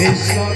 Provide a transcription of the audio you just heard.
Krishna